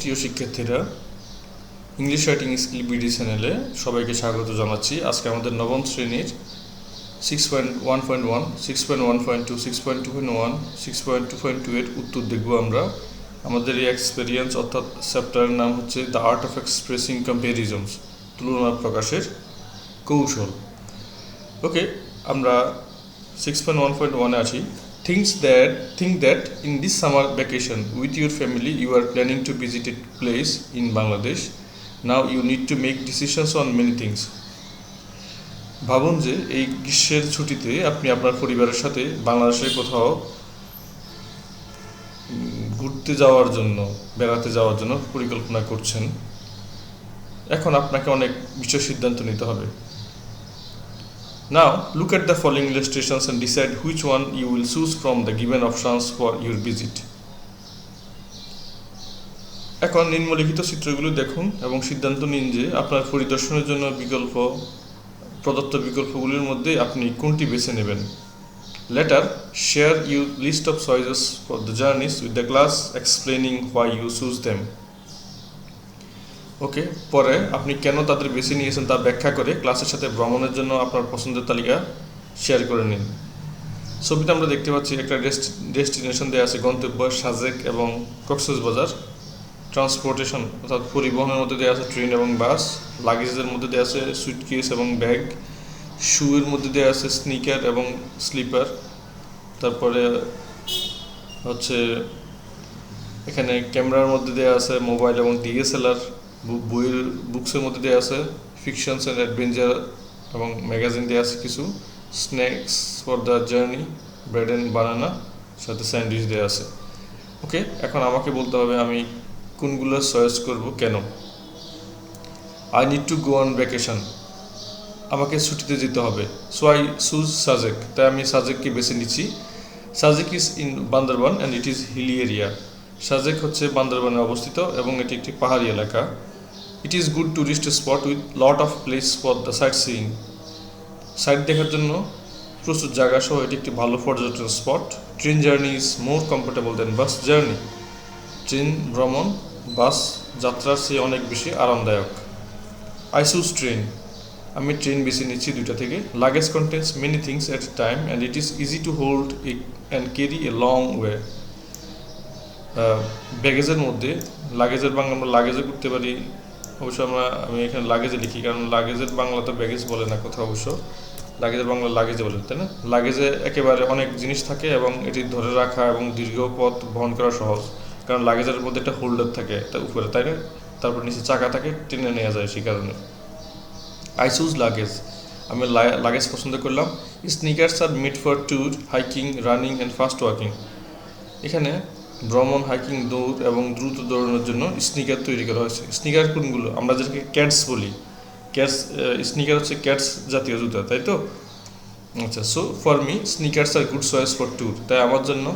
প্রিয় শিক্ষার্থীরা। English writing skill BD চ্যানেলে সবাইকে স্বাগত জানাচ্ছি। আজকে আমাদের নবম শ্রেণির six point one point one six point one point two six point two point one six point two point two এর উত্তর দেখব আমরা। আমাদের এই এক্সপেরিয়েন্স অর্থাৎ চ্যাপ্টারের নাম হচ্ছে the art of expressing comparisons তুলনা প্রকাশের কৌশল। ওকে আমরা সিক্স পয়েন্ট ওয়ান পয়েন্ট ওয়ানে আছি। Things that think that in this summer vacation with your family you are planning to visit it place in Bangladesh now you need to make decisions on many things ভাবুন যে এই গ্রীষ্মের ছুটিতে আপনি আপনার পরিবারের সাথে বাংলাদেশের কোথাও ঘুরতে যাওয়ার জন্য, বেড়াতে যাওয়ার জন্য পরিকল্পনা করছেন। এখন আপনাকে অনেক বিষয় সিদ্ধান্ত নিতে হবে। Now, look at the following illustrations and decide which one you will choose from the given options for your visit. এখন নিম্নলিখিত চিত্রগুলো দেখুন এবং সিদ্ধান্ত নিন যে আপনার পরিদর্শনের জন্য বিকল্প প্রদত্ত বিকল্পগুলির মধ্যে আপনি কোনটি বেছে নেবেন later share you list of choices for the journeys with the class explaining why you choose them okay, পরে আপনি কেন তাদের বেছে নিয়েছেন তা ব্যাখ্যা করে ক্লাসের সাথে ভ্রমণের জন্য আপনার পছন্দের তালিকা শেয়ার করে নিন। ছবিতে আমরা দেখতে পাচ্ছি একটা ডেস্টিনেশন দেওয়া আছে, গন্তব্য সাজেক এবং কক্সেস বাজার। ট্রান্সপোর্টেশন, অর্থাৎ পরিবহনের মধ্যে দেওয়া আছে ট্রেন এবং বাস, লাগেজের মধ্যে দেওয়া আছে সুইটকেস এবং ব্যাগ, শুয়ের মধ্যে দেওয়া আছে স্নিকার এবং স্লিপার তারপরে হচ্ছে এখানে ক্যামেরার মধ্যে দেওয়া আছে মোবাইল এবং ডিএসএলআর বইয়ের বুকসের মধ্যে দেওয়া আছে ফিকশনস অ্যান্ড অ্যাডভেঞ্চার এবং ম্যাগাজিন দেওয়া আছে কিছু। Snacks for the journey bread and banana সাথে স্যান্ডউইচ দেওয়া আছে। ওকে এখন আমাকে বলতে হবে আমি কোনগুলো চয়েস করব, কেন? I need to go on vacation আমাকে ছুটিতে যেতে হবে। সো আই সুজ সাজেক তাই আমি সাজেককে বেছে নিচ্ছি। Sajek is in Bandarban and it is hilly area Sajek হচ্ছে বান্দরবানে অবস্থিত এবং এটি একটি পাহাড়ি এলাকা। It is good tourist spot with lot of place for the sight seeing sight দেখার জন্য প্রচুর জায়গা সহ এটি একটি ভালো পর্যটন spot train journey is more comfortable then bus journey train ভ্রমণ বাস যাত্রার চেয়ে অনেক বেশি আরামদায়ক। আই ট্রেন আমি ট্রেন বেছে নিচ্ছি দুইটা থেকে। Luggage contains many things a time and it is easy to hold and carry a long way ব্যাগেজের মধ্যে লাগেজের বাংলা আমরা লাগেজে করতে পারি। অবশ্য আমরা, আমি এখানে লাগেজে লিখি, কারণ লাগেজের বাংলা তো ব্যাগেজ বলে না কোথাও অবশ্য। লাগেজের বাংলা লাগেজে বলে, তাই না? লাগেজে একেবারে অনেক জিনিস থাকে এবং এটি ধরে রাখা এবং দীর্ঘ পথ বহন করা সহজ। কারণ লাগেজের মধ্যে একটা হোল্ডার থাকে, একটা উপরে, তাই না? তারপর নিচে চাকা থাকে, টেনে নেওয়া যায় সেই কারণে। আই চুজ লাগেজ আমি লাগেজ পছন্দ করলাম। Sneakers are made for tour hiking running and fast walking এখানে ভ্রমণ হাইকিং দৌড় এবং দ্রুত দৌড়ানোর জন্য স্নিকার তৈরি করা হয়েছে। স্নিকার কোনগুলো? আমরা যেটাকে ক্যাটস বলি। ক্যাটস স্নিকার হচ্ছে ক্যাটস জাতীয় জুতা, তাই তো? আচ্ছা so for me sneakers are good choice for tour তাই আমার জন্য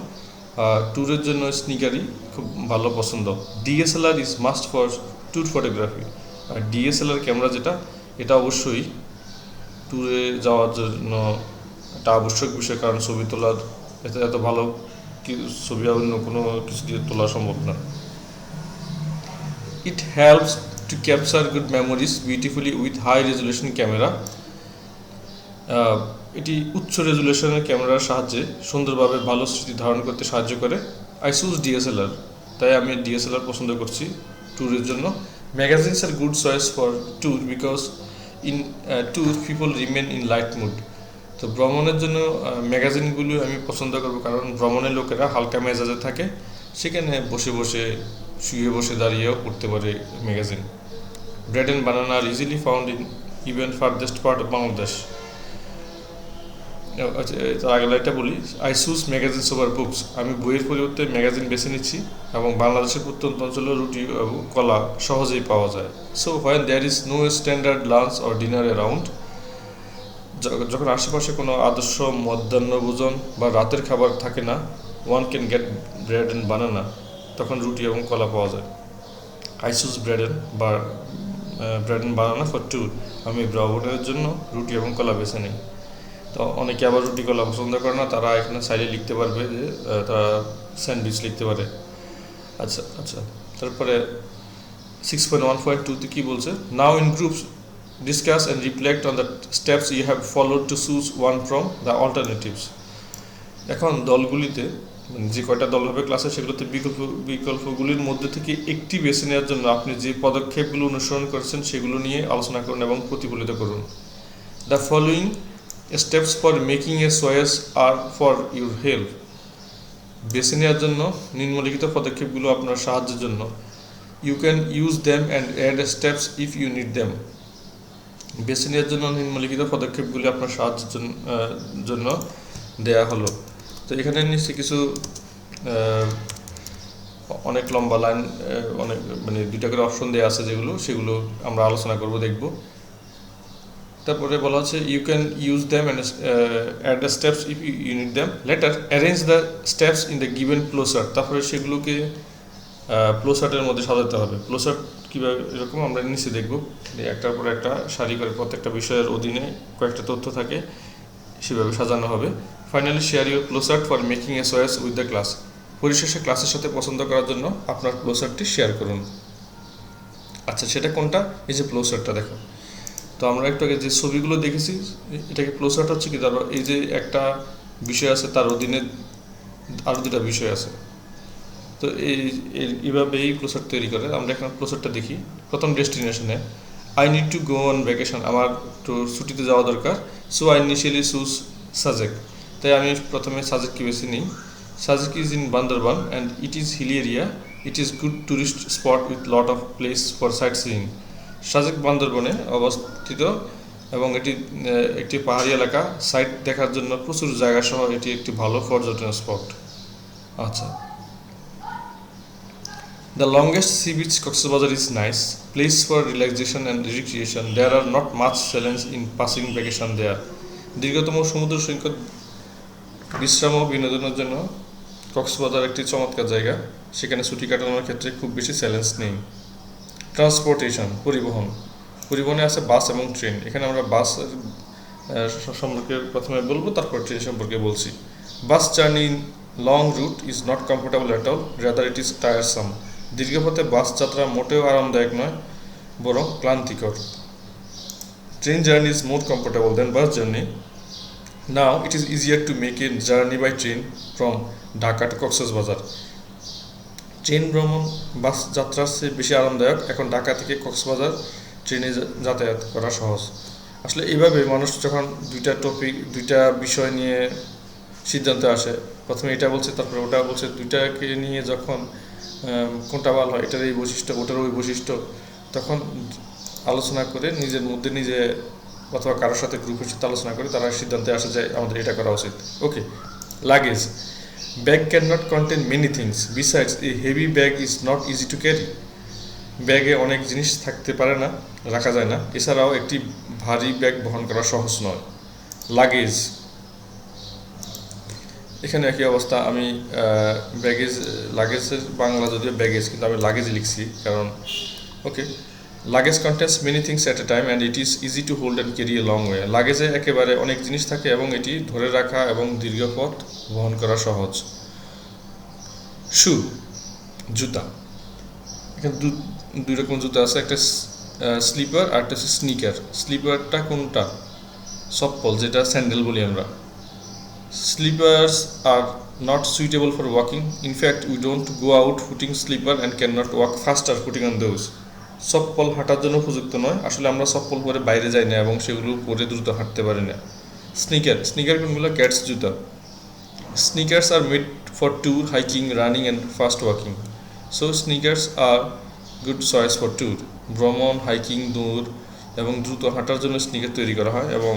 ট্যুরের জন্য স্নিকারই খুব ভালো পছন্দ। DSLR is must for tour photography R DSLR camera যেটা, এটা অবশ্যই ট্যুরে যাওয়ার জন্য একটা আবশ্যক বিষয়, কারণ ছবি তোলার এতে ভালো ছবি অন্য কোনো কিছু দিয়ে তোলা সম্ভব না। It helps to capture good memories beautifully with high resolution camera এটি উচ্চ রেজুলেশনের ক্যামেরার সাহায্যে সুন্দরভাবে ভালো স্মৃতি ধারণ করতে সাহায্য করে। আই চুজ ডিএসএলআর তাই আমি ডিএসএলআর পছন্দ করছি ট্যুরের জন্য। Magazines are good choice for tour because in tour people remain in light mood তো ভ্রমণের জন্য ম্যাগাজিনগুলো আমি পছন্দ করব কারণ ভ্রমণের লোকেরা হালকা মেজাজে থাকে, সেখানে বসে বসে, শুয়ে বসে দাঁড়িয়েও পড়তে পারে magazine bread and banana are easily found in even farthest part of Bangladesh তার আগে লাইনটা বলি। I choose magazine over books আমি বইয়ের পরিবর্তে ম্যাগাজিন বেছে নিচ্ছি এবং বাংলাদেশের প্রত্যন্ত অঞ্চলে রুটি এবং কলা সহজেই পাওয়া যায়। So when there is no standard lunch or dinner around যখন আশেপাশে কোনো আদর্শ মধ্যাহ্ন ভোজন বা রাতের খাবার থাকে না one can get bread and banana তখন রুটি এবং কলা পাওয়া যায়। আই চুজ ব্রেড অ্যান্ড বা bread and banana for tour আমি ভ্রমণের জন্য রুটি এবং কলা বেছে নিই। তো অনেকে আবার রুটি কলা পছন্দ করে না, তারা এখানে সাইডে লিখতে পারবে যে তারা স্যান্ডউইচ লিখতে পারে। আচ্ছা আচ্ছা তারপরে সিক্স পয়েন্ট ওয়ান পয়েন্ট টুতে কী বলছে? Now in groups discuss and reflect on the steps you have followed to choose one from the alternatives এখন দলগুলিতে মানে যে কয়টা দল হবে ক্লাসে সেগুলোতে বিকল্প, বিকল্পগুলির মধ্যে থেকে একটি বেছে নেওয়ার জন্য আপনি যে পদক্ষেপগুলো অনুসরণ করেছেন সেগুলো নিয়ে আলোচনা করুন এবং প্রতিফলিত করুন। The following steps for making a choice are for your help বেছে নেওয়ার জন্য নিম্নলিখিত পদক্ষেপগুলো আপনার সাহায্যের জন্য। You can use them and add steps if you need them বেছে নেওয়ার জন্য নিম্নলিখিত পদক্ষেপগুলি আপনার সাহায্যের জন্য দেয়া হলো। তো এখানে নিশ্চয়ই কিছু অনেক লম্বা লাইন অনেক মানে দুইটা করে অপশন দেওয়া আছে যেগুলো, সেগুলো আমরা আলোচনা করব, দেখব। তারপরে বলা হচ্ছে you can use them and at the steps if you need them later arrange the steps in the given closer তারপরে সেগুলোকে ফ্লোসার্টের মধ্যে সাজাতে হবে। ফ্লোসার্ট কীভাবে, এরকম আমরা নিচে দেখব যে একটার পর একটা সারি করে প্রত্যেকটা বিষয়ের অধীনে কয়েকটা তথ্য থাকে, সেভাবে সাজানো হবে। Finally share your flowchart for making a choice with the class পরিশেষে ক্লাসের সাথে পছন্দ করার জন্য আপনার ফ্লোসার্টটি শেয়ার করুন। আচ্ছা সেটা কোনটা? এই যে ফ্লোসার্টটা দেখো। তো আমরা একটু আগে যে ছবিগুলো দেখেছি, এটাকে ফ্লোসার্ট হচ্ছে কি? ধরো এই যে একটা বিষয় আছে, তার অধীনে আরও দুটা বিষয় আছে। তো এই, এই- এইভাবে এই ক্লোসার তৈরি করে। আমরা এখন ক্লোসারটা দেখি। প্রথম ডেস্টিনেশনে I need to go on vacation আমার একটু ছুটিতে যাওয়া দরকার। So I initially choose Sajek তাই আমি প্রথমে সাজেককে বেছে নিই। Sajek is in Bandarban and it is hilly area it is good tourist spot with lot of place for sight seeing Sajek বান্দরবনে অবস্থিত এবং এটি একটি পাহাড়ি এলাকা। সাইট দেখার জন্য প্রচুর জায়গা সহ এটি একটি ভালো পর্যটন স্পট আচ্ছা। The longest sea beach Coxbazar is nice, place for relaxation and recreation. There are not much challenge in passing vacation there. দীর্ঘতম সমুদ্র সৈকত বিশ্রাম ও বিনোদনের জন্য কক্সবাজার একটি চমৎকার জায়গা। সেখানে ছুটি কাটানোর ক্ষেত্রে খুব বেশি চ্যালেঞ্জ নেই। ট্রান্সপোর্টেশন পরিবহন। পরিবহনে আছে বাস এবং ট্রেন। এখানে আমরা বাস সম্পর্কে প্রথমে বলব তারপর ট্রেন সম্পর্কে বলছি। Bus journey long route is not comfortable at all rather it is tiresome. দীর্ঘপথে bus যাত্রা মোটেও আরামদায়ক নয়, বরং ক্লান্তিকর। Train journey is more comfortable than bus journey now it is easier to make a journey by train from Dhaka to Cox's Bazar train ভ্রমণ, bus যাত্রার চেয়ে বেশি আরামদায়ক এখন ঢাকা থেকে কক্সবাজার ট্রেনে যাতায়াত করা সহজ। আসলে এইভাবে মানুষ যখন দুইটা টপিক দুইটা বিষয় নিয়ে সিদ্ধান্ত আসে, প্রথমে এটা বলছে, তারপরে ওটা বলছে, দুইটাকে নিয়ে যখন কোনটা ভালো হয় এটার এই বৈশিষ্ট্য ওটার ওই বৈশিষ্ট্য। তখন আলোচনা করে নিজের মধ্যে নিজে অথবা কারোর সাথে গ্রুপের সাথে আলোচনা করে তারা সিদ্ধান্তে আসে যে আমাদের এটা করা উচিত। Okay luggage bag can not contain many things besides a heavy bag is not easy to carry ব্যাগে অনেক জিনিস থাকতে পারে না, রাখা যায় না। এছাড়াও একটি ভারী ব্যাগ বহন করা সহজ নয়। লাগেজ এখানে একই অবস্থা, আমি ব্যাগেজ লাগেজের বাংলা যদিও ব্যাগেজ কিন্তু আমি লাগেজ লিখছি, কারণ okay luggage contains many things at a time and it is easy to hold and carry a long way লাগেজে একেবারে অনেক জিনিস থাকে এবং এটি ধরে রাখা এবং দীর্ঘ পথ বহন করা সহজ। শু জুতা। এখানে দুই রকম জুতা আছে, একটা স্লিপার আর একটা হচ্ছে স্নিকার স্লিপারটা কোনটা? সপ্পল যেটা স্যান্ডেল বলি আমরা। Slippers are not suitable for walking. In fact, we don't go out putting slipper and cannot walk faster putting on those. চপ্পল হাঁটার জন্য উপযুক্ত নয়। আসলে আমরা চপ্পল পরে বাইরে যাই না এবং সেগুলো পরে দ্রুত হাঁটতে পারি না। স্নিকার স্নিকার কোনগুলো? ক্যাটস জুতা। Sneakers are made for tour hiking running and fast walking so sneakers are good choice for tour ভ্রমণ হাইকিং দূর এবং দ্রুত হাঁটার জন্য স্নিকার তৈরি করা হয় এবং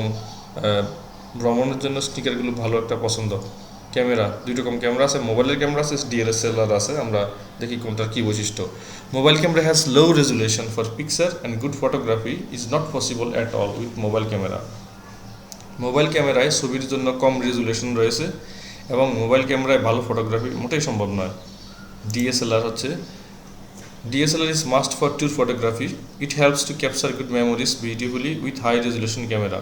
ভ্রমণের জন্য স্টিকারগুলো ভালো একটা পছন্দ ক্যামেরা দুই রকম ক্যামেরা আছে, মোবাইলের ক্যামেরা আছে ডিএলএসএলআর আছে, আমরা দেখি কোনটার কী বৈশিষ্ট্য mobile camera has low resolution for picture and good photography is not possible at all with mobile camera mobile ক্যামেরায় ছবির জন্য কম রেজুলেশন রয়েছে এবং মোবাইল ক্যামেরায় ভালো ফটোগ্রাফি মোটেই সম্ভব নয় ডিএসএলআর হচ্ছে DSLR is must for tour photography. It helps to capture good memories beautifully with high resolution camera.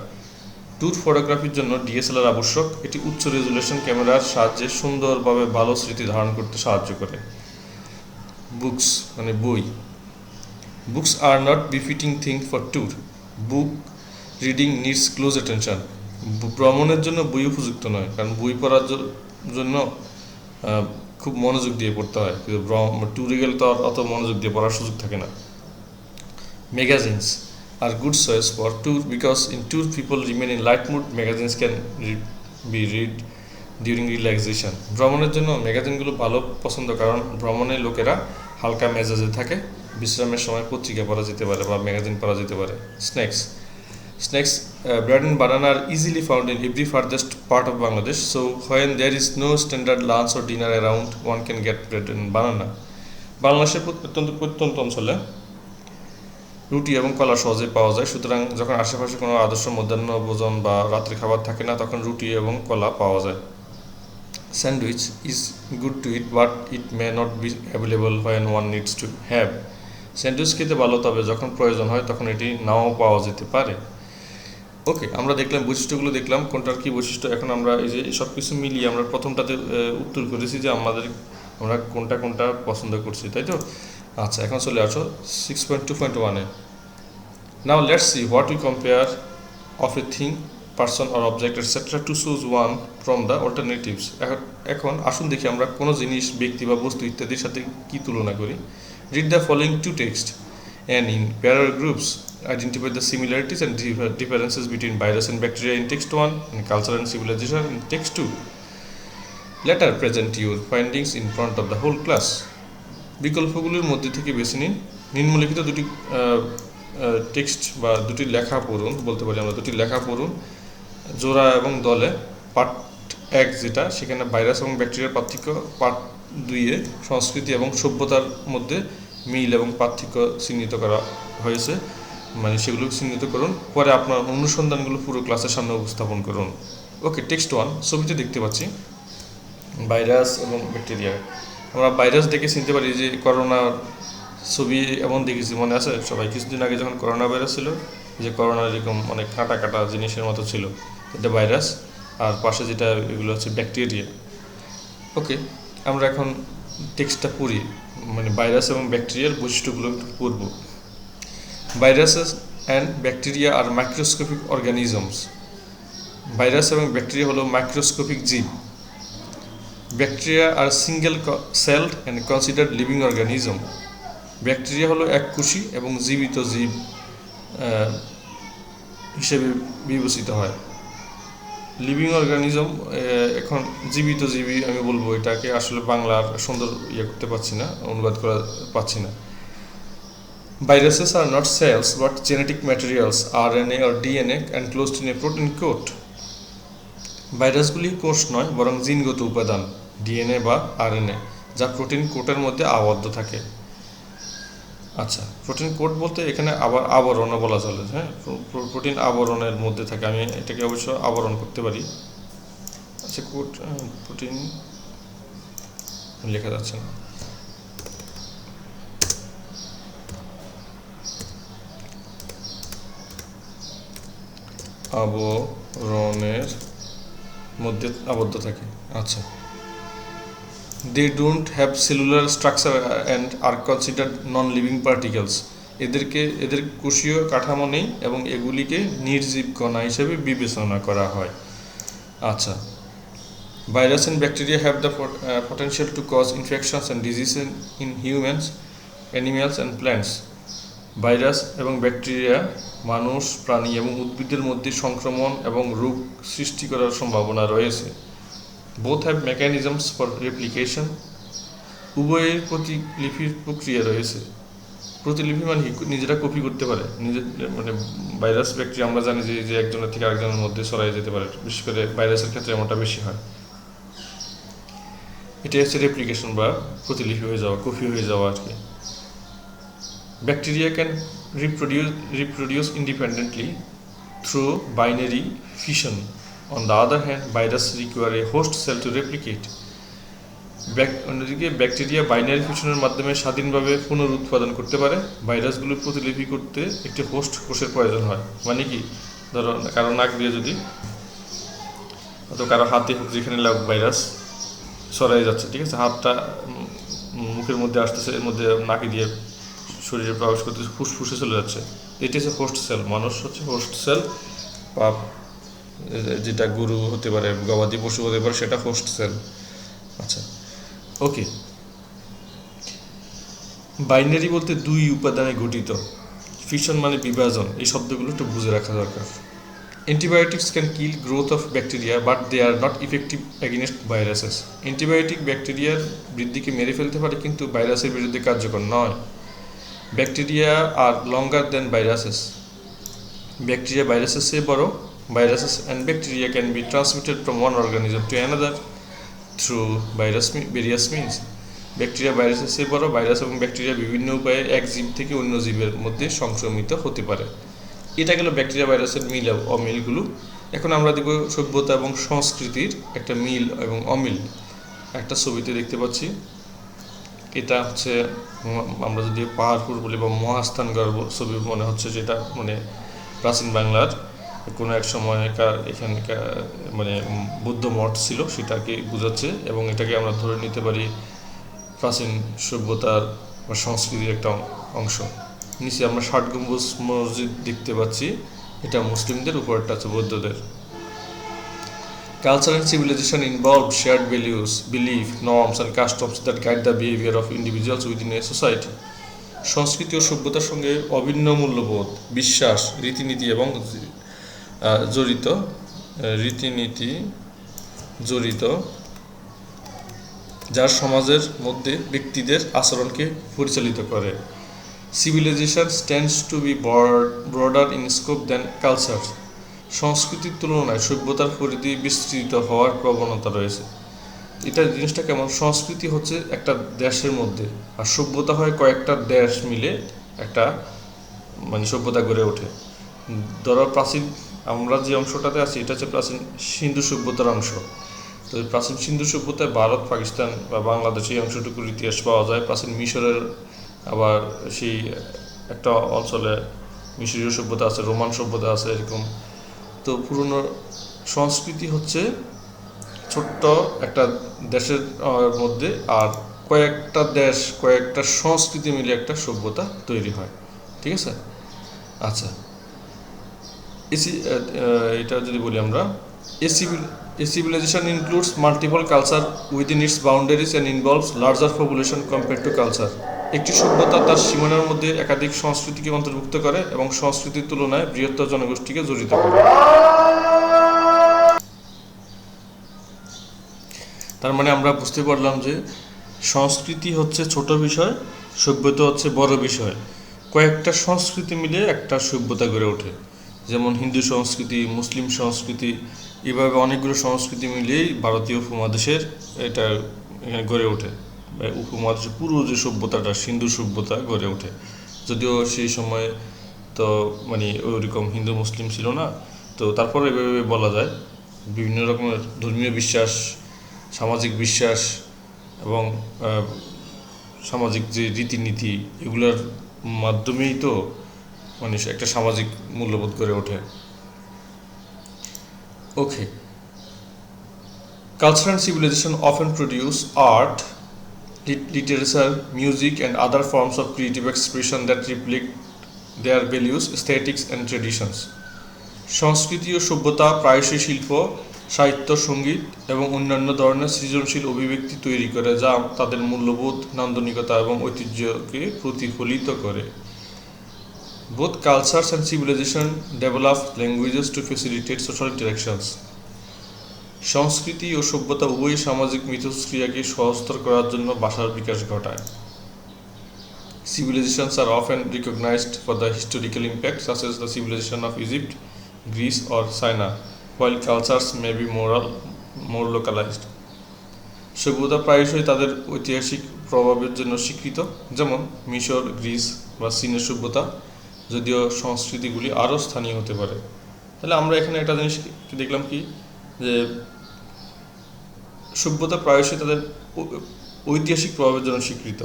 Tour ফটোগ্রাফির জন্য ডিএসএলআর আবশ্যক। এটি উচ্চ রেজুলেশন ক্যামেরার সাহায্যে সুন্দরভাবে ভালো স্মৃতি ধারণ করতে সাহায্য করে। বুকস মানে বই। Books are not befitting thing for tour book reading needs close attention. ভ্রমণের জন্য বই উপযুক্ত নয়, কারণ বই পড়ার জন্য খুব মনোযোগ দিয়ে পড়তে হয়। কিন্তু ট্যুরে গেলে তো অত মনোযোগ দিয়ে পড়ার সুযোগ থাকে না। magazines are good choice for tour because in tour people remain in light mood, magazines can re- be read during relaxation. ভ্রমণের জন্য ম্যাগাজিনগুলো ভালো পছন্দ কারণ ভ্রমণে লোকেরা হালকা মেজাজে থাকে, বিশ্রামের সময় পত্রিকা পড়া যেতে পারে বা ম্যাগাজিন পড়া যেতে পারে। Snacks snacks bread and banana are easily found in every farthest part of Bangladesh so when there is no standard lunch or dinner around one can get bread and banana বাংলাদেশের প্রত্যন্ত প্রত্যন্ত অঞ্চলে রুটি এবং কলা সহজে পাওয়া যায়। সুতরাং যখন আশেপাশে কোনো আদর্শ মধ্যাহ্ন ভোজন বা রাত্রি খাবার থাকে না, তখন রুটি এবং কলা পাওয়া যায়। Sandwich is good to eat, but it may not be available when one needs to have. Sandwich খেতে ভালো, তবে যখন প্রয়োজন হয়, তখন এটি নাও পাওয়া যেতে পারে। ওকে, আমরা দেখলাম বৈশিষ্ট্যগুলো দেখলাম, কোনটার কি বৈশিষ্ট্য? এখন আমরা এই যে সব কিছু মিলিয়ে আমরা প্রথমটাতে উত্তর করেছি যে আমাদের, আমরা কোনটা কোনটা পছন্দ করছি, তাই তো? আচ্ছা এখন চলে আসো সিক্স পয়েন্ট টু পয়েন্ট ওয়ানে now let's see what we compare of a thing person or object etcetera to choose one from the alternatives এখন আসুন দেখি আমরা কোনো জিনিস, ব্যক্তি বা বস্তু ইত্যাদির সাথে কী তুলনা করি। Read the following two text and in parallel groups identify the similarities and differences between virus and bacteria in text one and culture and civilization in text two later present your findings in front of the whole class বিকল্পগুলোর মধ্যে থেকে বেছে নিন। নিম্নলিখিত দুটি text বা দুটি লেখা পড়ুন, বলতে পারি আমরা দুটি লেখা পড়ুন। জোড়া এবং দলে পার্ট এক যেটা, সেখানে ভাইরাস এবং ব্যাকটেরিয়ার পার্থক্য পার্ট দুইয়ে সংস্কৃতি এবং সভ্যতার মধ্যে মিল এবং পার্থক্য চিহ্নিত করা হয়েছে। মানে সেগুলো চিহ্নিত করুন, পরে আপনার অনুসন্ধানগুলো পুরো ক্লাসের সামনে উপস্থাপন করুন। ওকে টেক্সট ওয়ান ছবিতে দেখতে পাচ্ছি। ভাইরাস এবং ব্যাকটেরিয়া। আমরা ভাইরাস দেখে চিনতে পারি যে করোনার ছবি এমন দেখেছি, মনে আছে? সবাই কিছুদিন আগে যখন করোনা ভাইরাস ছিল, যে করোনা এরকম অনেক কাটা কাটা জিনিসের মতো ছিল, এটা ভাইরাস, আর পাশে যেটা এগুলো হচ্ছে ব্যাকটেরিয়া। ওকে, আমরা এখন টেক্সটটা পড়ি মানে ভাইরাস এবং ব্যাকটেরিয়ার বৈশিষ্ট্যগুলো একটু পড়ব। Viruses and bacteria are microscopic organisms. Virus এবং ব্যাকটেরিয়া হলো মাইক্রোস্কোপিক জীব bacteria are single celled and considered living organism bacteria হলো এক কুশি এবং জীবিত জীব হিসেবে বিবেচিত হয়। লিভিং অর্গানিজম এখন জীবিত জীবী আমি বলব এটাকে আসলে বাংলার সুন্দর ইয়ে করতে পারছি না, অনুবাদ করা পাচ্ছি না। Viruses are not cells but genetic materials R N A or DNA and closed in a protein coat ভাইরাসগুলি কোষ নয়, বরং জিনগত উপাদান। ডিএনএ বা আরএনএ যা প্রোটিন কোটের মধ্যে আবদ্ধ থাকে। আচ্ছা প্রোটিন কোট বলতে এখানে আবার আবরণও বলা চলে হ্যাঁ? প্রো- প্রো- প্রোটিন আবরণের মধ্যে থাকে, আমি এটাকে অবশ্য আবরণ করতে পারি। আচ্ছা কোট প্রোটিন লেখা যাচ্ছে না। আবরণের মধ্যে আবদ্ধ থাকে আচ্ছা। They don't have cellular structure and are considered non living particles এদেরকে, এদের কোষীয় কাঠামো নেই এবং এগুলিকে নির্জীব কণা হিসেবে বিবেচনা করা হয়। আচ্ছা। Virus and bacteria have the potential to cause infections and disease in humans animals and plants virus এবং ব্যাকটেরিয়া মানুষ, প্রাণী এবং উদ্ভিদের মধ্যে সংক্রমণ এবং রোগ সৃষ্টি করার সম্ভাবনা রয়েছে। Both have mechanisms for replication উভয়ের প্রতিলিপির প্রক্রিয়া রয়েছে। প্রতিলিপি মানে? নিজেরা কপি করতে পারে। নিজের মানে ভাইরাস ব্যাকটেরিয়া আমরা জানি যে যে একজনের থেকে আরেকজনের মধ্যে ছড়াই যেতে পারে। বিশেষ করে ভাইরাসের ক্ষেত্রে এমনটা বেশি হয়। এটা হচ্ছে রেপ্লিকেশন বা প্রতিলিপি হয়ে যাওয়া কপি হয়ে যাওয়া আর কি। Bacteria can reproduce, reproduce independently through binary fission. On the other hand, virus require a host cell to replicate. অন্যদিকে ব্যাকটেরিয়া বাইনারি ফিউশনের মাধ্যমে স্বাধীনভাবে পুনরুৎপাদন করতে পারে। ভাইরাসগুলো প্রতিলিপি করতে একটি হোস্ট কোষের প্রয়োজন হয়। মানে কি? ধরো কারও নাক দিয়ে যদি অথবা কারও হাতে যেখানে লাগ ভাইরাস ছড়াই যাচ্ছে ঠিক আছে? হাতটা মুখের মধ্যে আসতেছে এর মধ্যে নাকি দিয়ে শরীরে প্রবেশ করতেছে ফুসফুসে চলে যাচ্ছে। এটি হচ্ছে হোস্ট সেল মানুষ হচ্ছে হোস্ট সেল বা যেটা গরু হতে পারে, গবাদি পশু হতে পারে, সেটা হোস্ট সেল আচ্ছা ওকে বাইনারি বলতে দুই উপাদানে গঠিত। ফিশন মানে বিভাজন, এই শব্দগুলো একটু বুঝে রাখা দরকার। Antibiotics can kill growth of bacteria but they are not effective against viruses antibiotic ব্যাকটেরিয়ার বৃদ্ধিকে মেরে ফেলতে পারে, কিন্তু ভাইরাসের বিরুদ্ধে কার্যকর নয়। Bacteria are longer than viruses bacteria ভাইরাসের চেয়ে বড় viruses and bacteria can be transmitted from one organism to another through virus various means. Bacteria ভাইরাসের চেয়ে বড় ভাইরাস এবং ব্যাকটেরিয়া বিভিন্ন উপায়ে এক জীব থেকে অন্য জীবের মধ্যে সংক্রমিত হতে পারে। এটা গেল ব্যাকটেরিয়া ভাইরাসের মিল অমিলগুলো এখন আমরা দেখব সভ্যতা এবং সংস্কৃতির একটা মিল এবং অমিল। একটা ছবিতে দেখতে পাচ্ছি। এটা হচ্ছে আমরা যদি পাহাড়পুর বলি বা মহাস্থানগড় ছবি মনে হচ্ছে যেটা মানে প্রাচীন বাংলার কোনো এক সময়কার এখানকার মানে বুদ্ধ মঠ ছিল সেটাকে বোঝাচ্ছে এবং এটাকে আমরা ধরে নিতে পারি প্রাচীন সভ্যতার বা সংস্কৃতির একটা অংশ নিচে আমরা ষাট গম্বুজ মসজিদ দেখতে পাচ্ছি এটা মুসলিমদের উপরটা আছে বৌদ্ধদের Culture and civilization involve shared values, belief, norms, and customs that guide the behavior of individuals within society. সংস্কৃতি ও সভ্যতার সঙ্গে অভিন্ন মূল্যবোধ বিশ্বাস রীতিনীতি এবং জড়িত রীতিনীতি জড়িত, যার সমাজের মধ্যে ব্যক্তিদের আচরণকে পরিচালিত করে। Civilization stands to be broader in scope than culture সংস্কৃতির তুলনায় সভ্যতার পরিধি বিস্তৃত হওয়ার প্রবণতা রয়েছে। এটা জিনিসটা কেমন? সংস্কৃতি হচ্ছে একটা দেশের মধ্যে, আর সভ্যতা হয় কয়েকটা দেশ মিলে একটা মানে সভ্যতা গড়ে ওঠে। ধরো প্রাচীন আমরা যে অংশটাতে আছি, এটা হচ্ছে প্রাচীন সিন্ধু সভ্যতার অংশ। তো প্রাচীন সিন্ধু সভ্যতায় ভারত, পাকিস্তান বা বাংলাদেশ এই অংশটুকুর ইতিহাস পাওয়া যায়। প্রাচীন মিশরের আবার সেই একটা অঞ্চলে মিশরীয় সভ্যতা আছে, রোমান সভ্যতা আছে এরকম। তো পুরনো সংস্কৃতি হচ্ছে ছোট্ট একটা দেশের মধ্যে আর কয়েকটা দেশ, কয়েকটা সংস্কৃতি মিলে একটা সভ্যতা তৈরি হয়। ঠিক আছে? আচ্ছা। এসি এটা যদি বলি আমরা a civil a civilization includes multiple culture within its boundaries and involves larger population compare to culture একটি সভ্যতা তার সীমানার মধ্যে একাধিক সংস্কৃতিকে অন্তর্ভুক্ত করে এবং সংস্কৃতির তুলনায় বৃহত্তর জনগোষ্ঠীকে জড়িত করে। তার মানে আমরা বুঝতে পারলাম যে সংস্কৃতি হচ্ছে ছোট বিষয়, সভ্যতা হচ্ছে বড় বিষয়। কয়েকটা সংস্কৃতি মিলে একটা সভ্যতা গড়ে ওঠে। যেমন হিন্দু সংস্কৃতি, মুসলিম সংস্কৃতি, এভাবে অনেকগুলো সংস্কৃতি মিলিয়েই ভারতীয় উপমহাদেশের এটা এখানে গড়ে ওঠে। উপমহাদেশের পুরো যে সভ্যতাটা, সিন্ধু সভ্যতা গড়ে ওঠে। যদিও সেই সময় তো মানে ওইরকম হিন্দু, মুসলিম ছিল না, তো তারপরে এভাবে বলা যায়। বিভিন্ন রকমের ধর্মীয় বিশ্বাস, সামাজিক বিশ্বাস এবং সামাজিক যে রীতিনীতি, এগুলোর মাধ্যমেই তো মানুষ একটা সামাজিক মূল্যবোধ করে ওঠে। Okay culture and civilization often produce art literature music and other forms of creative expression that reflect their values aesthetics and traditions সংস্কৃতি ও সভ্যতা প্রায়শই শিল্প, সাহিত্য, সংগীত এবং অন্যান্য ধরনের সৃজনশীল অভিব্যক্তি তৈরি করে, যা তাদের মূল্যবোধ, নান্দনিকতা এবং ঐতিহ্যকে প্রতিফলিত করে। Both cultures and civilization develop languages to facilitate social interactions সংস্কৃতি ও সভ্যতা উভয়ই সামাজিক মিথস্ক্রিয়াকে সহজতর করার জন্য ভাষার বিকাশ ঘটায় Civilizations are often recognized for the historical impact, such as the civilization of Egypt, Greece, or China, while cultures may be moral, more localized. সভ্যতা প্রায়শই তাদের ঐতিহাসিক প্রভাবের জন্য স্বীকৃত যেমন মিশর গ্রিস বা চীনের সভ্যতা যদিও সংস্কৃতিগুলি আরও স্থানীয় হতে পারে। তাহলে আমরা এখানে একটা জিনিস দেখলাম কি? যে সভ্যতা প্রায়শই তাদের ঐতিহাসিক প্রভাবের জন্য স্বীকৃত।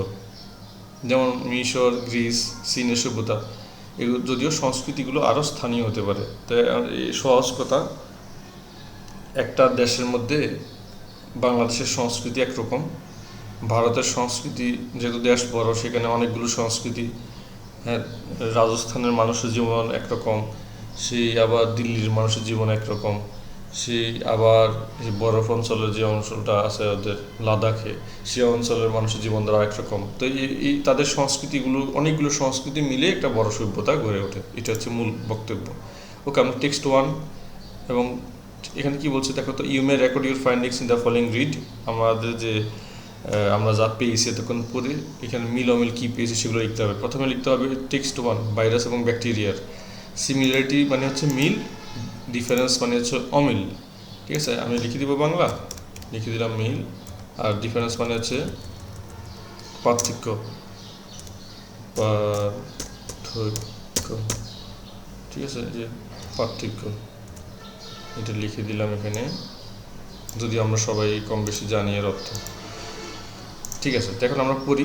যেমন মিশর, গ্রিস, চীনের সভ্যতা এগুলো যদিও সংস্কৃতিগুলো আরও স্থানীয় হতে পারে। তাই এই সহজ কথা, একটা দেশের মধ্যে বাংলাদেশের সংস্কৃতি একরকম, ভারতের সংস্কৃতি যেহেতু দেশ বড়, সেখানে অনেকগুলো সংস্কৃতি হ্যাঁ রাজস্থানের মানুষের জীবন একরকম, সেই আবার দিল্লির মানুষের জীবন একরকম, সেই আবার বরফ অঞ্চলের যে অঞ্চলটা আছে ওদের লাদাখে, সেই অঞ্চলের মানুষের জীবন দ্বারা একরকম তো এই তাদের সংস্কৃতিগুলো, অনেকগুলো সংস্কৃতি মিলে একটা বড় সভ্যতা গড়ে ওঠে। এটা হচ্ছে মূল বক্তব্য। ওকে আমরা টেক্সট ওয়ান, এবং এখানে কি বলছে দেখো তো you may record your findings in the following read আমাদের যে আমরা যা পেয়েছি এতক্ষণ পরে, এখানে মিল অমিল কী পেয়েছি সেগুলো লিখতে হবে। প্রথমে লিখতে হবে টেক্সট ওয়ান ভাইরাস এবং ব্যাকটেরিয়ার সিমিলারিটি মানে হচ্ছে মিল ডিফারেন্স মানে হচ্ছে অমিল। ঠিক আছে? আমি লিখে দিব বাংলা, লিখে দিলাম মিল, আর ডিফারেন্স মানে হচ্ছে পার্থক্য। পার্থক্য। ঠিক আছে? যে পার্থক্য, এটা লিখে দিলাম এখানে। যদি আমরা সবাই কম বেশি জানি এর অর্থ। ঠিক আছে এখন আমরা পড়ি।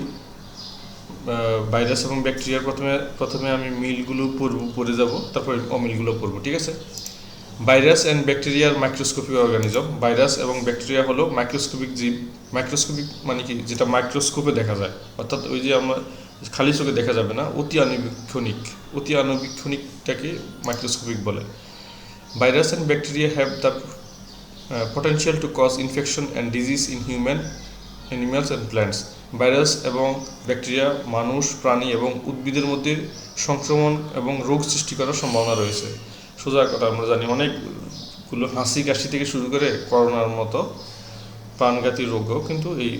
ভাইরাস এবং ব্যাকটেরিয়ার প্রথমে প্রথমে আমি মিলগুলো পড়ব, পড়ে যাব, তারপরে অমিলগুলো পড়ব, ঠিক আছে? ভাইরাস অ্যান্ড ব্যাকটেরিয়ার মাইক্রোস্কোপিক অর্গানিজম ভাইরাস এবং ব্যাকটেরিয়া হলো মাইক্রোস্কোপিক জীব মাইক্রোস্কোপিক মানে কি? যেটা মাইক্রোস্কোপে দেখা যায়। অর্থাৎ ওই যে আমরা খালি চোখে দেখা যাবে না, অতি আনুবীক্ষণিক অতি আনুবীক্ষণিকটাকে মাইক্রোস্কোপিক বলে। Virus and bacteria have the potential to cause infection and disease in human animals and plants virus এবং ব্যাকটেরিয়া মানুষ, প্রাণী এবং উদ্ভিদের মধ্যে সংক্রমণ এবং রোগ সৃষ্টি করার সম্ভাবনা রয়েছে। সোজা কথা, আমরা জানি অনেকগুলো হাসি কাশি থেকে শুরু করে করোনার মতো প্রাণঘাতী রোগও কিন্তু এই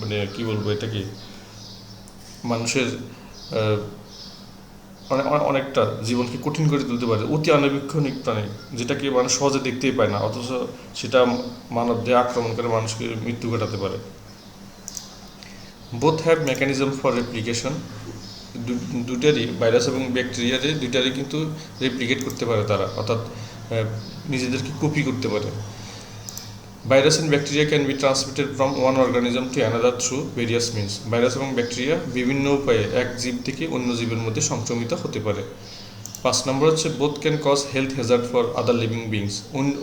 মানে কি বলব এটা কি মানুষের অনেকটা জীবনকে কঠিন করে তুলতে পারে। অতি অনবীক্ষণিক প্রাণী, যেটাকে মানুষ সহজে দেখতেই পায় না, অথচ সেটা মানব দেহে আক্রমণ করে মানুষকে মৃত্যু ঘটাতে পারে। Both have mechanism for replication দুটারই virus এবং ব্যাকটেরিয়ারে দুইটারই কিন্তু রেপ্লিকেট করতে পারে তারা, অর্থাৎ নিজেদেরকে কপি করতে পারে। Virus and bacteria can be transmitted from one organism to another through various means virus এবং ব্যাকটেরিয়া বিভিন্ন উপায়ে এক জীব থেকে অন্য জীবের মধ্যে সংক্রমিত হতে পারে। পাঁচ নম্বর হচ্ছে both can cause health hazard for other living beings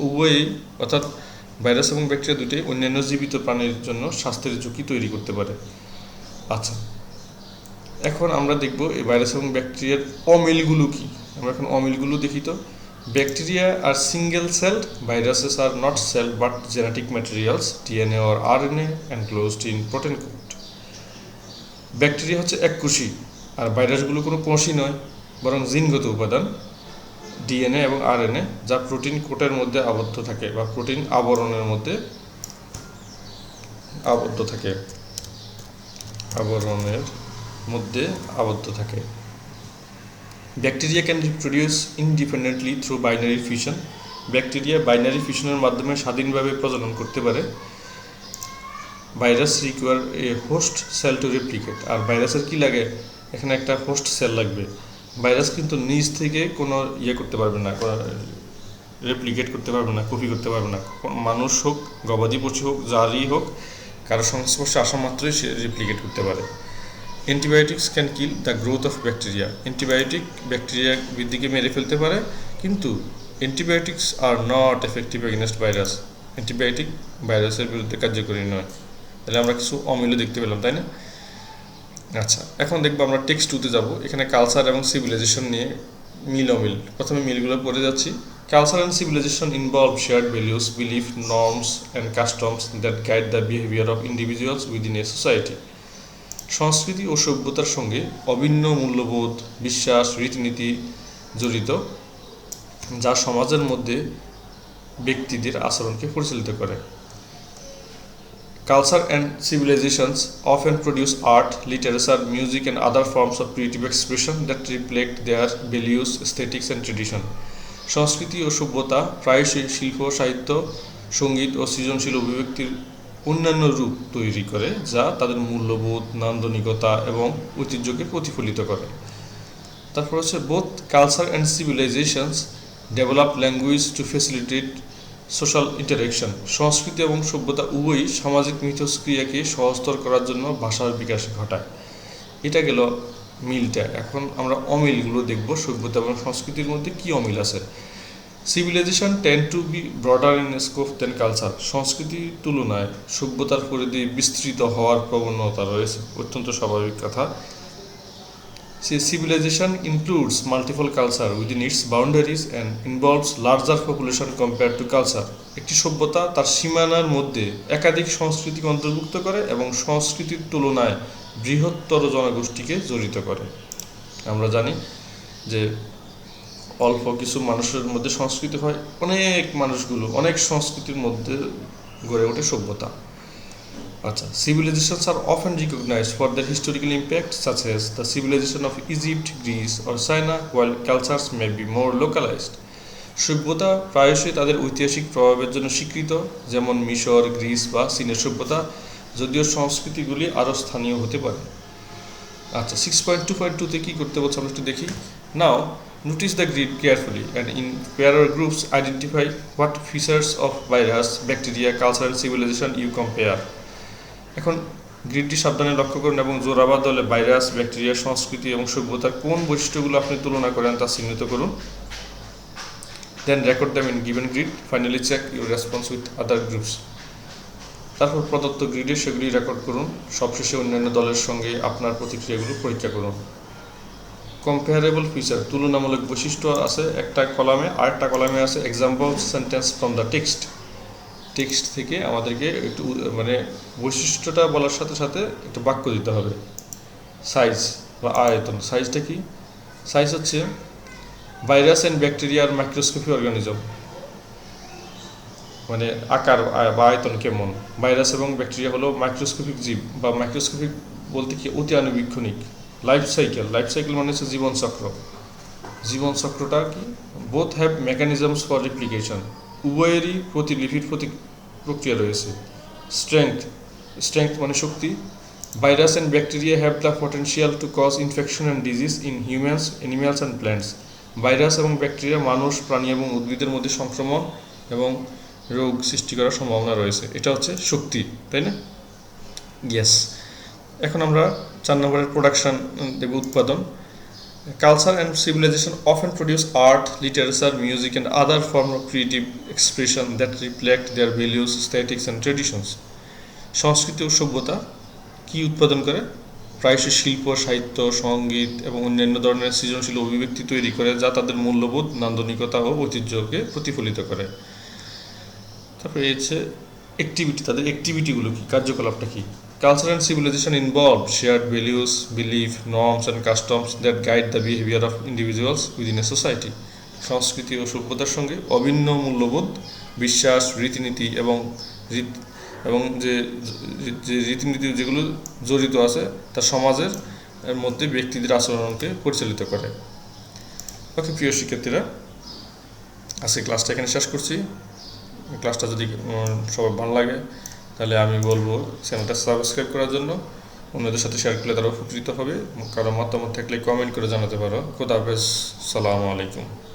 উভয়ই, অর্থাৎ ভাইরাস এবং ব্যাকটেরিয়া দুটোই অন্যান্য জীবিত প্রাণীর জন্য স্বাস্থ্যের ঝুঁকি তৈরি করতে পারে। আচ্ছা এখন আমরা দেখব এই ভাইরাস এবং ব্যাকটেরিয়ার অমিলগুলো কি? আমরা এখন অমিলগুলো দেখি তো। Bacteria are single celled viruses are not cell but genetic materials DNA or RNA enclosed in protein coat bacteria হচ্ছে এক কোষী, আর ভাইরাসগুলো কোনো কোষই নয়, বরং জিনগত উপাদান ডিএনএ এবং আরএনএ যা প্রোটিন কোটের মধ্যে আবদ্ধ থাকে বা প্রোটিন আবরণের মধ্যে আবদ্ধ থাকে। আবরণের মধ্যে আবদ্ধ থাকে। Bacteria can reproduce independently through binary fission bacteria binary ফিউশনের মাধ্যমে স্বাধীনভাবে প্রজনন করতে পারে। Virus require a host cell to replicate আর ভাইরাসের কি লাগে? এখানে একটা হোস্ট সেল লাগবে। ভাইরাস কিন্তু নিজ থেকে কোনো ইয়ে করতে পারবে না রেপ্লিকেট করতে পারবে না কপি করতে পারবে না। মানুষ হোক, গবাদি পশু হোক, যারই হোক, কারও সংস্পর্শে আসা মাত্রই সে রেপ্লিকেট করতে পারে। Antibiotics can kill the growth of bacteria antibiotic bacteria বৃদ্ধিকে মেরে ফেলতে পারে, কিন্তু antibiotics are not effective against virus antibiotic ভাইরাসের বিরুদ্ধে কার্যকরী নয়। তাহলে আমরা কিছু অমিল দেখতে পেলাম, তাই না? আচ্ছা এখন দেখব আমরা টেক্সট টুতে যাব। এখানে কালচার এবং সিভিলাইজেশন নিয়ে মিল অমিল। প্রথমে মিলগুলো পড়ে যাচ্ছি। Culture and civilization involve shared values belief norms and customs that guide the behavior of individuals within a society সংস্কৃতি ও সভ্যতার সঙ্গে অভিন্ন মূল্যবোধ, বিশ্বাস, রীতিনীতি জড়িত, যা সমাজের মধ্যে ব্যক্তিদের আচরণকে পরিচালিত করে। Culture and civilizations of and produce art literature music and other forms of creative expression that reflect their values aesthetics and tradition সংস্কৃতি ও সভ্যতা প্রায়শই শিল্প, সাহিত্য, সংগীত ও সৃজনশীল অভিব্যক্তির অন্যান্য রূপ তৈরি করে যা তাদের মূল্যবোধ, নান্দনিকতা এবং ঐতিহ্যকে প্রতিফলিত করে। তারপর হচ্ছে both culture and civilizations develop language to facilitate social interaction সংস্কৃতি এবং সভ্যতা উভয়ই সামাজিক মিথস্ক্রিয়াকে সহজতর করার জন্য ভাষার বিকাশ ঘটায়। এটা গেল মিলটা। এখন আমরা অমিলগুলো দেখব সভ্যতা এবং সংস্কৃতির মধ্যে কি অমিল আছে। Civilization tend to be broader in scope than culture সংস্কৃতির তুলনায় সভ্যতার পরিধি বিস্তৃত হওয়ার প্রবণতা রয়েছে। অত্যন্ত স্বাভাবিক কথা। সে civilization includes multiple culture within its boundaries and involves larger population compare to culture একটি সভ্যতা তার সীমানার মধ্যে একাধিক সংস্কৃতিকে অন্তর্ভুক্ত করে এবং সংস্কৃতির তুলনায় বৃহত্তর জনগোষ্ঠীকে জড়িত করে। আমরা জানি যে অল্প কিছু মানুষের মধ্যে সংস্কৃতি হয়, অনেক মানুষগুলো, অনেক সংস্কৃতির মধ্যে গড়ে ওঠে সভ্যতা। আচ্ছা civilizations are often recognized for the historical impact such as the civilization of Egypt Greece or China, while cultures may be more localized. সভ্যতা প্রায়শই তাদের ঐতিহাসিক প্রভাবের জন্য স্বীকৃত, যেমন মিশর, গ্রিস বা চীনের সভ্যতা, যদিও সংস্কৃতিগুলি আরও স্থানীয় হতে পারে। আচ্ছা সিক্স পয়েন্ট টু পয়েন্ট টুতে কী করতে বলছে? আমরা একটু দেখি। Now the grid carefully and in pair groups identify what features of virus bacteria culture and civilization you compare এখন গ্রিডটি সাবধানে লক্ষ্য করুন এবং জোরাবাদ দলে ভাইরাস ব্যাকটেরিয়া সংস্কৃতি এবং সভ্যতার কোন বৈশিষ্ট্যগুলো আপনি তুলনা করেন তা চিহ্নিত করুন। Then record them in given grid finally check your response with other groups তারপর প্রদত্ত গ্রিডে সেগুলি রেকর্ড করুন, সবশেষে অন্যান্য দলের সঙ্গে আপনার প্রতিক্রিয়াগুলো পরীক্ষা করুন। কম্পেয়ারেবল ফিচার তুলনামূলক বৈশিষ্ট্য আছে একটা কলামে, আরেকটা কলামে আছে example sentence from the text text থেকে আমাদেরকে একটু মানে বৈশিষ্ট্যটা বলার সাথে সাথে একটু বাক্য দিতে হবে। সাইজ বা আয়তন সাইজটা কি? সাইজ হচ্ছে ভাইরাস অ্যান্ড ব্যাকটেরিয়ার মাইক্রোস্কোপি অর্গানিজম মানে আকার বা আয়তন কেমন? ভাইরাস এবং ব্যাকটেরিয়া হলো মাইক্রোস্কোপিক জীব বা মাইক্রোস্কোপিক বলতে কি অতি আণুবীক্ষণিক। লাইফ সাইকেল লাইফ সাইকেল মানে হচ্ছে জীবনচক্র জীবনচক্রটা কি? Both have mechanisms for replication উভয়েরই প্রতিলিপির প্রতি প্রক্রিয়া রয়েছে। স্ট্রেংথ স্ট্রেংথ মানে শক্তি। Virus and bacteria have the potential to cause infection and disease in humans animals and plants virus এবং ব্যাকটেরিয়া মানুষ, প্রাণী এবং উদ্ভিদের মধ্যে সংক্রমণ এবং রোগ সৃষ্টি করার সম্ভাবনা রয়েছে। এটা হচ্ছে শক্তি, তাই না? ইয়েস এখন আমরা চার নম্বরের প্রোডাকশন দেব উৎপাদন। Culture and civilization often produce art, literature, music, and other form of creative expression that reflect their values, aesthetics, and traditions. সংস্কৃতি ও সভ্যতা কী উৎপাদন করে? প্রায়শই শিল্প সাহিত্য সংগীত এবং অন্যান্য ধরনের সৃজনশীল অভিব্যক্তি তৈরি করে যা তাদের মূল্যবোধ নান্দনিকতা ও ঐতিহ্যকে প্রতিফলিত করে। তারপরে হচ্ছে অ্যাক্টিভিটি তাদের অ্যাক্টিভিটিগুলো কী? কার্যকলাপটা কি? Culture and civilization involve shared values, belief, norms, and customs that guide the behavior of individuals within a society. সংস্কৃতি ও সভ্যতার সঙ্গে অভিন্ন মূল্যবোধ বিশ্বাস রীতিনীতি এবং এবং যে যে রীতিনীতি যেগুলো জড়িত আছে তা সমাজের মধ্যে ব্যক্তিদের আচরণকে পরিচালিত করে ওকে প্রিয় শিক্ষার্থীরা আজকে ক্লাসটা এখানে শেষ করছি ক্লাসটা যদি সবার ভালো লাগে তাহলে আমি বলব চ্যানেলটা সাবস্ক্রাইব করার জন্য। অন্যদের সাথে শেয়ার করলে তারা উপকৃত হবে। কারও মতামত থাকলে কমেন্ট করে জানাতে পারো। খোদা হাফেজ। সালামু আলাইকুম।